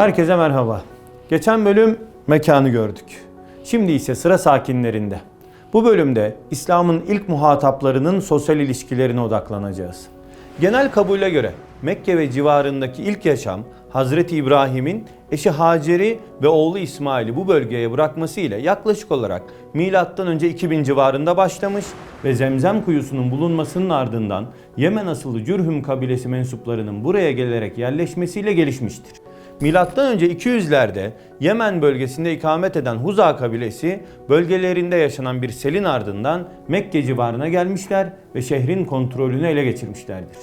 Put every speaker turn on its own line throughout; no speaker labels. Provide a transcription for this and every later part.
Herkese merhaba. Geçen bölüm mekanı gördük. Şimdi ise sıra sakinlerinde. Bu bölümde İslam'ın ilk muhataplarının sosyal ilişkilerine odaklanacağız. Genel kabule göre Mekke ve civarındaki ilk yaşam Hazreti İbrahim'in eşi Hacer'i ve oğlu İsmail'i bu bölgeye bırakması ile yaklaşık olarak M.Ö. 2000 civarında başlamış ve Zemzem kuyusunun bulunmasının ardından Yemen asıllı Cürhüm kabilesi mensuplarının buraya gelerek yerleşmesiyle gelişmiştir. Milattan önce 200'lerde Yemen bölgesinde ikamet eden Huza kabilesi bölgelerinde yaşanan bir selin ardından Mekke civarına gelmişler ve şehrin kontrolünü ele geçirmişlerdir.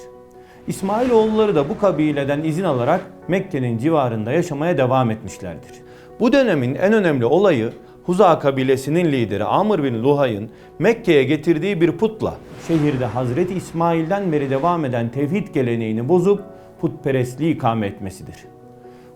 İsmailoğulları da bu kabileden izin alarak Mekke'nin civarında yaşamaya devam etmişlerdir. Bu dönemin en önemli olayı Huza kabilesinin lideri Amr bin Luhay'ın Mekke'ye getirdiği bir putla şehirde Hazreti İsmail'den beri devam eden tevhid geleneğini bozup putperestliği ikame etmesidir.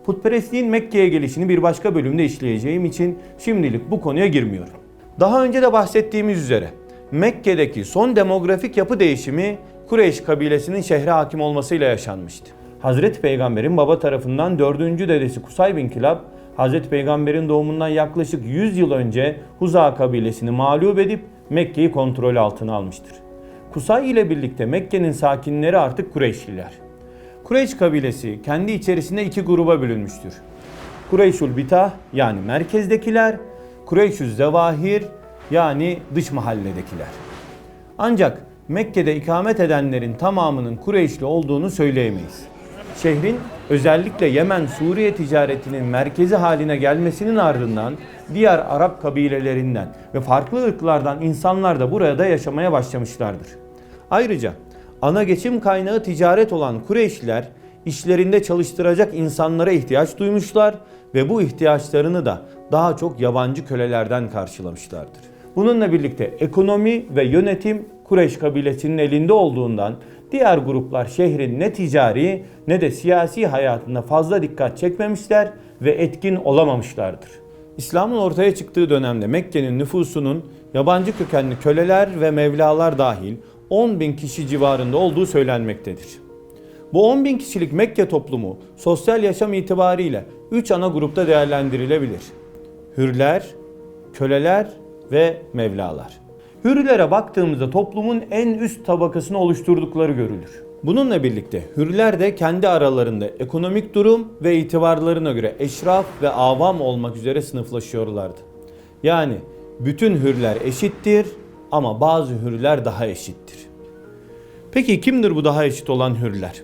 Putperestliğin Mekke'ye gelişini bir başka bölümde işleyeceğim için şimdilik bu konuya girmiyorum. Daha önce de bahsettiğimiz üzere Mekke'deki son demografik yapı değişimi Kureyş kabilesinin şehre hakim olmasıyla yaşanmıştı. Hazreti Peygamber'in baba tarafından dördüncü dedesi Kusay bin Kilab, Hazreti Peygamber'in doğumundan yaklaşık 100 yıl önce Huza kabilesini mağlup edip Mekke'yi kontrol altına almıştır. Kusay ile birlikte Mekke'nin sakinleri artık Kureyşliler. Kureyş kabilesi kendi içerisinde iki gruba bölünmüştür. Kureyşul Bitah yani merkezdekiler, Kureyşül Zevahir yani dış mahalledekiler. Ancak Mekke'de ikamet edenlerin tamamının Kureyşli olduğunu söyleyemeyiz. Şehrin özellikle Yemen-Suriye ticaretinin merkezi haline gelmesinin ardından diğer Arap kabilelerinden ve farklı ırklardan insanlar da burada yaşamaya başlamışlardır. Ayrıca ana geçim kaynağı ticaret olan Kureyşliler işlerinde çalıştıracak insanlara ihtiyaç duymuşlar ve bu ihtiyaçlarını da daha çok yabancı kölelerden karşılamışlardır. Bununla birlikte ekonomi ve yönetim Kureyş kabilesinin elinde olduğundan diğer gruplar şehrin ne ticari ne de siyasi hayatında fazla dikkat çekmemişler ve etkin olamamışlardır. İslam'ın ortaya çıktığı dönemde Mekke'nin nüfusunun yabancı kökenli köleler ve mevlalar dahil 10 bin kişi civarında olduğu söylenmektedir. Bu 10 bin kişilik Mekke toplumu sosyal yaşam itibariyle 3 ana grupta değerlendirilebilir. Hürler, köleler ve mevlalar. Hürlere baktığımızda toplumun en üst tabakasını oluşturdukları görülür. Bununla birlikte hürler de kendi aralarında ekonomik durum ve itibarlarına göre eşraf ve avam olmak üzere sınıflaşıyorlardı. Yani bütün hürler eşittir ama bazı hürler daha eşittir. Peki kimdir bu daha eşit olan hürler?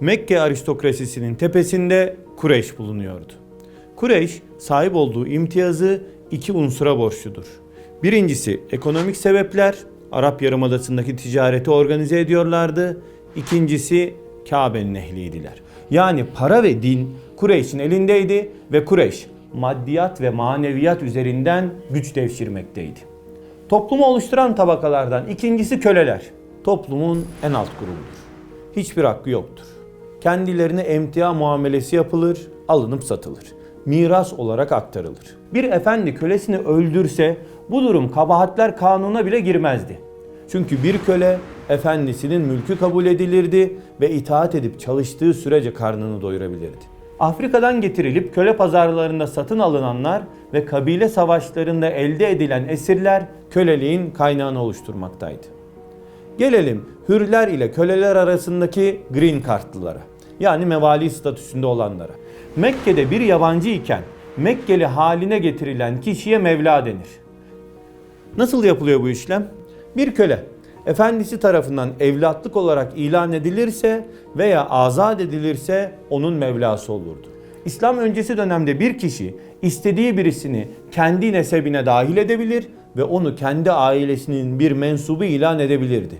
Mekke aristokrasisinin tepesinde Kureyş bulunuyordu. Kureyş sahip olduğu imtiyazı iki unsura borçludur. Birincisi ekonomik sebepler, Arap Yarımadası'ndaki ticareti organize ediyorlardı. İkincisi Kabe'nin ehliydiler. Yani para ve din Kureyş'in elindeydi ve Kureyş maddiyat ve maneviyat üzerinden güç devşirmekteydi. Toplumu oluşturan tabakalardan ikincisi köleler. Toplumun en alt grubudur. Hiçbir hakkı yoktur. Kendilerine emtia muamelesi yapılır, alınıp satılır. Miras olarak aktarılır. Bir efendi kölesini öldürse bu durum kabahatler kanununa bile girmezdi. Çünkü bir köle efendisinin mülkü kabul edilirdi ve itaat edip çalıştığı sürece karnını doyurabilirdi. Afrika'dan getirilip köle pazarlarında satın alınanlar ve kabile savaşlarında elde edilen esirler köleliğin kaynağını oluşturmaktaydı. Gelelim hürler ile köleler arasındaki green kartlılara. Yani mevali statüsünde olanlara. Mekke'de bir yabancı iken Mekkeli haline getirilen kişiye Mevla denir. Nasıl yapılıyor bu işlem? Bir köle efendisi tarafından evlatlık olarak ilan edilirse veya azat edilirse onun Mevlası olurdu. İslam öncesi dönemde bir kişi istediği birisini kendi nesebine dahil edebilir ve onu kendi ailesinin bir mensubu ilan edebilirdi.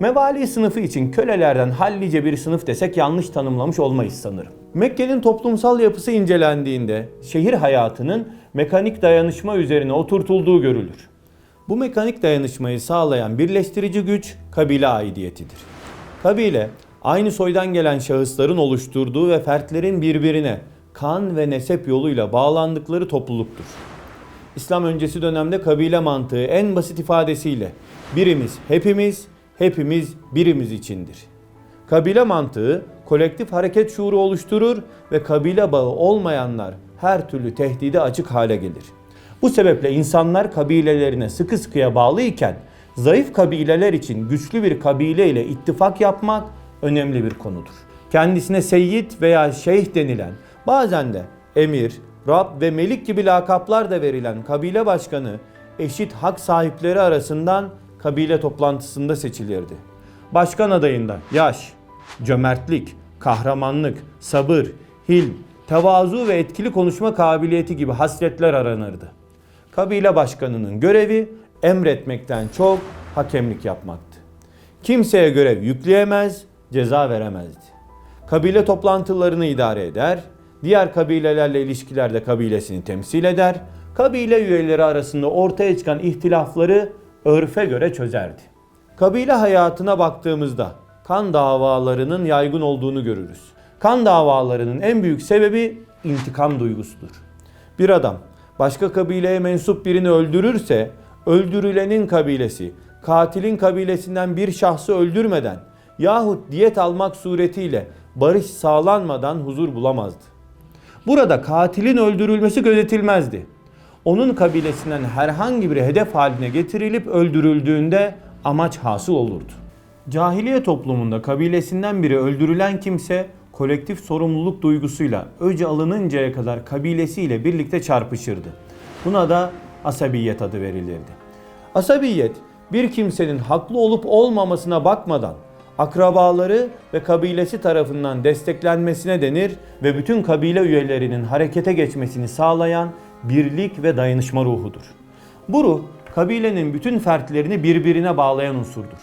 Mevali sınıfı için kölelerden hallice bir sınıf desek yanlış tanımlamış olmayız sanırım. Mekke'nin toplumsal yapısı incelendiğinde şehir hayatının mekanik dayanışma üzerine oturtulduğu görülür. Bu mekanik dayanışmayı sağlayan birleştirici güç kabile aidiyetidir. Kabile, aynı soydan gelen şahısların oluşturduğu ve fertlerin birbirine kan ve nesep yoluyla bağlandıkları topluluktur. İslam öncesi dönemde kabile mantığı en basit ifadesiyle birimiz hepimiz, hepimiz birimiz içindir. Kabile mantığı kolektif hareket şuuru oluşturur ve kabile bağı olmayanlar her türlü tehdide açık hale gelir. Bu sebeple insanlar kabilelerine sıkı sıkıya bağlı iken zayıf kabileler için güçlü bir kabile ile ittifak yapmak önemli bir konudur. Kendisine seyyid veya şeyh denilen bazen de emir, Rab ve Melik gibi lakaplar da verilen kabile başkanı eşit hak sahipleri arasından kabile toplantısında seçilirdi. Başkan adayında yaş, cömertlik, kahramanlık, sabır, hilm, tevazu ve etkili konuşma kabiliyeti gibi hasletler aranırdı. Kabile başkanının görevi emretmekten çok hakemlik yapmaktı. Kimseye görev yükleyemez, ceza veremezdi. Kabile toplantılarını idare eder, diğer kabilelerle ilişkilerde kabilesini temsil eder, kabile üyeleri arasında ortaya çıkan ihtilafları örfe göre çözerdi. Kabile hayatına baktığımızda kan davalarının yaygın olduğunu görürüz. Kan davalarının en büyük sebebi intikam duygusudur. Bir adam başka kabileye mensup birini öldürürse öldürülenin kabilesi katilin kabilesinden bir şahsı öldürmeden yahut diyet almak suretiyle barış sağlanmadan huzur bulamazdı. Burada katilin öldürülmesi gözetilmezdi. Onun kabilesinden herhangi bir hedef haline getirilip öldürüldüğünde amaç hasıl olurdu. Cahiliye toplumunda kabilesinden biri öldürülen kimse kolektif sorumluluk duygusuyla öce alınıncaya kadar kabilesiyle birlikte çarpışırdı. Buna da asabiyet adı verilirdi. Asabiyet bir kimsenin haklı olup olmamasına bakmadan akrabaları ve kabilesi tarafından desteklenmesine denir ve bütün kabile üyelerinin harekete geçmesini sağlayan birlik ve dayanışma ruhudur. Bu ruh kabilenin bütün fertlerini birbirine bağlayan unsurdur.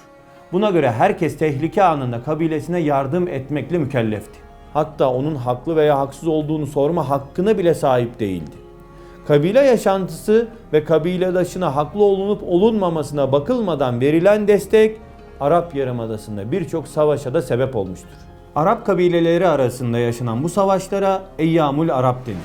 Buna göre herkes tehlike anında kabilesine yardım etmekle mükellefti. Hatta onun haklı veya haksız olduğunu sorma hakkına bile sahip değildi. Kabile yaşantısı ve kabiledaşına haklı olunup olunmamasına bakılmadan verilen destek Arap Yarımadası'nda birçok savaşa da sebep olmuştur. Arap kabileleri arasında yaşanan bu savaşlara Eyyamul Arap denir.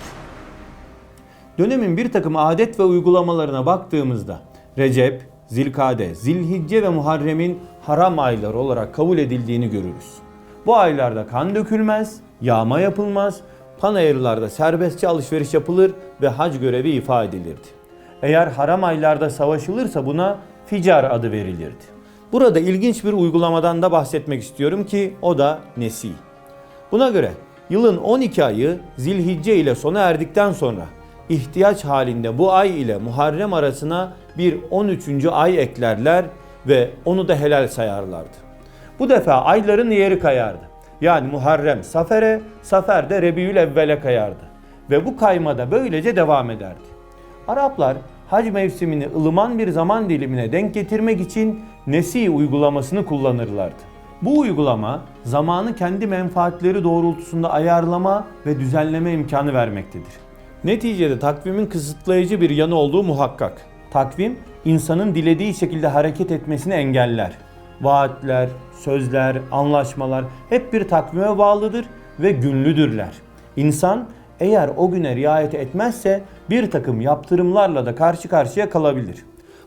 Dönemin bir takım adet ve uygulamalarına baktığımızda Recep, Zilkade, Zilhicce ve Muharrem'in haram ayları olarak kabul edildiğini görürüz. Bu aylarda kan dökülmez, yağma yapılmaz, panayırlarda serbestçe alışveriş yapılır ve hac görevi ifa edilirdi. Eğer haram aylarda savaşılırsa buna ficar adı verilirdi. Burada ilginç bir uygulamadan da bahsetmek istiyorum ki o da Nesi. Buna göre yılın 12 ayı Zilhicce ile sona erdikten sonra ihtiyaç halinde bu ay ile Muharrem arasına bir 13. ay eklerler ve onu da helal sayarlardı. Bu defa ayların yeri kayardı. Yani Muharrem Safer'e, Safer de Rebiül Evvel'e kayardı. Ve bu kaymada böylece devam ederdi. Araplar hac mevsimini ılıman bir zaman dilimine denk getirmek için Nesi uygulamasını kullanırlardı. Bu uygulama zamanı kendi menfaatleri doğrultusunda ayarlama ve düzenleme imkanı vermektedir. Neticede takvimin kısıtlayıcı bir yanı olduğu muhakkak. Takvim insanın dilediği şekilde hareket etmesini engeller. Vaatler, sözler, anlaşmalar hep bir takvime bağlıdır ve günlüdürler. İnsan eğer o güne riayet etmezse bir takım yaptırımlarla da karşı karşıya kalabilir.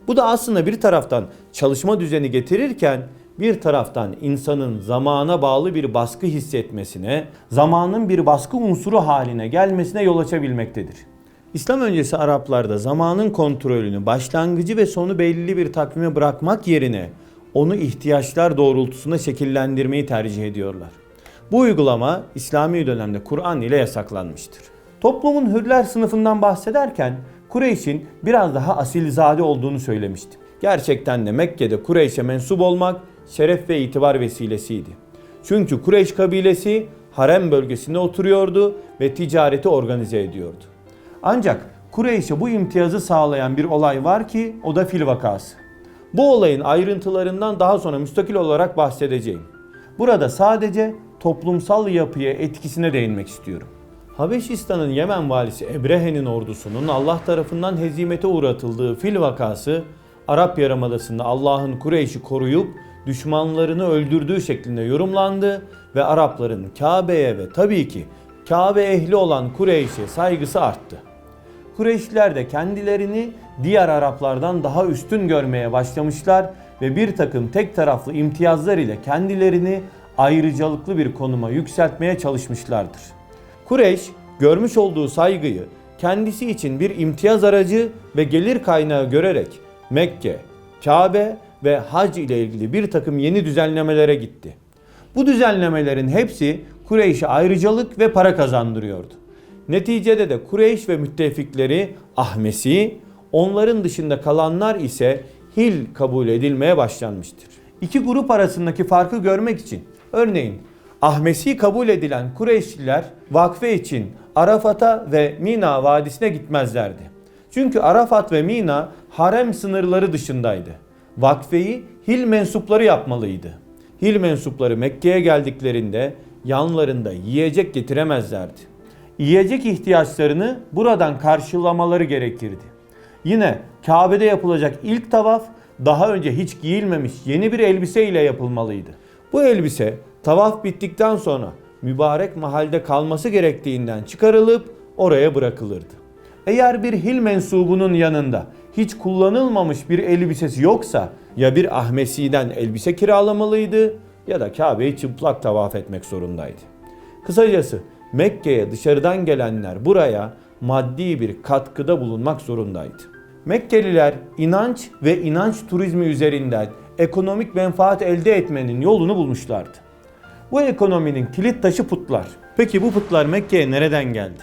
Bu da aslında bir taraftan çalışma düzeni getirirken bir taraftan insanın zamana bağlı bir baskı hissetmesine, zamanın bir baskı unsuru haline gelmesine yol açabilmektedir. İslam öncesi Araplarda zamanın kontrolünü başlangıcı ve sonu belli bir takvime bırakmak yerine onu ihtiyaçlar doğrultusunda şekillendirmeyi tercih ediyorlar. Bu uygulama İslami dönemde Kur'an ile yasaklanmıştır. Toplumun hürler sınıfından bahsederken Kureyş'in biraz daha asilzade olduğunu söylemiştim. Gerçekten de Mekke'de Kureyş'e mensup olmak şeref ve itibar vesilesiydi. Çünkü Kureyş kabilesi harem bölgesinde oturuyordu ve ticareti organize ediyordu. Ancak Kureyş'e bu imtiyazı sağlayan bir olay var ki o da fil vakası. Bu olayın ayrıntılarından daha sonra müstakil olarak bahsedeceğim. Burada sadece toplumsal yapıya etkisine değinmek istiyorum. Habeşistan'ın Yemen valisi Ebrehe'nin ordusunun Allah tarafından hezimete uğratıldığı fil vakası Arap Yarımadası'nda Allah'ın Kureyş'i koruyup düşmanlarını öldürdüğü şeklinde yorumlandı ve Arapların Kabe'ye ve tabii ki Kabe ehli olan Kureyş'e saygısı arttı. Kureyşliler de kendilerini diğer Araplardan daha üstün görmeye başlamışlar ve bir takım tek taraflı imtiyazlar ile kendilerini ayrıcalıklı bir konuma yükseltmeye çalışmışlardır. Kureyş görmüş olduğu saygıyı kendisi için bir imtiyaz aracı ve gelir kaynağı görerek Mekke, Kabe ve hac ile ilgili bir takım yeni düzenlemelere gitti. Bu düzenlemelerin hepsi Kureyş'e ayrıcalık ve para kazandırıyordu. Neticede de Kureyş ve müttefikleri Ahmesi, onların dışında kalanlar ise Hil kabul edilmeye başlanmıştır. İki grup arasındaki farkı görmek için örneğin Ahmesi kabul edilen Kureyşliler vakfe için Arafat'a ve Mina vadisine gitmezlerdi. Çünkü Arafat ve Mina harem sınırları dışındaydı. Vakfeyi Hil mensupları yapmalıydı. Hil mensupları Mekke'ye geldiklerinde yanlarında yiyecek getiremezlerdi. Yiyecek ihtiyaçlarını buradan karşılamaları gerekirdi. Yine Kabe'de yapılacak ilk tavaf daha önce hiç giyilmemiş yeni bir elbise ile yapılmalıydı. Bu elbise tavaf bittikten sonra mübarek mahalde kalması gerektiğinden çıkarılıp oraya bırakılırdı. Eğer bir hil mensubunun yanında hiç kullanılmamış bir elbisesi yoksa ya bir Ahmesi'den elbise kiralamalıydı ya da Kabe'yi çıplak tavaf etmek zorundaydı. Kısacası Mekke'ye dışarıdan gelenler buraya maddi bir katkıda bulunmak zorundaydı. Mekkeliler inanç ve inanç turizmi üzerinden ekonomik menfaat elde etmenin yolunu bulmuşlardı. Bu ekonominin kilit taşı putlar. Peki bu putlar Mekke'ye nereden geldi?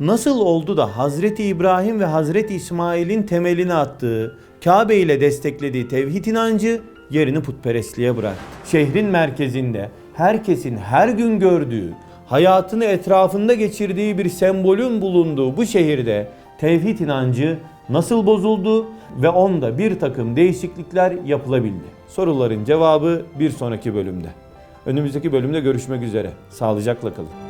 Nasıl oldu da Hazreti İbrahim ve Hazreti İsmail'in temelini attığı, Kabe ile desteklediği tevhid inancı yerini putperestliğe bıraktı? Şehrin merkezinde herkesin her gün gördüğü, hayatını etrafında geçirdiği bir sembolün bulunduğu bu şehirde tevhid inancı nasıl bozuldu ve onda bir takım değişiklikler yapılabildi? Soruların cevabı bir sonraki bölümde. Önümüzdeki bölümde görüşmek üzere. Sağlıcakla kalın.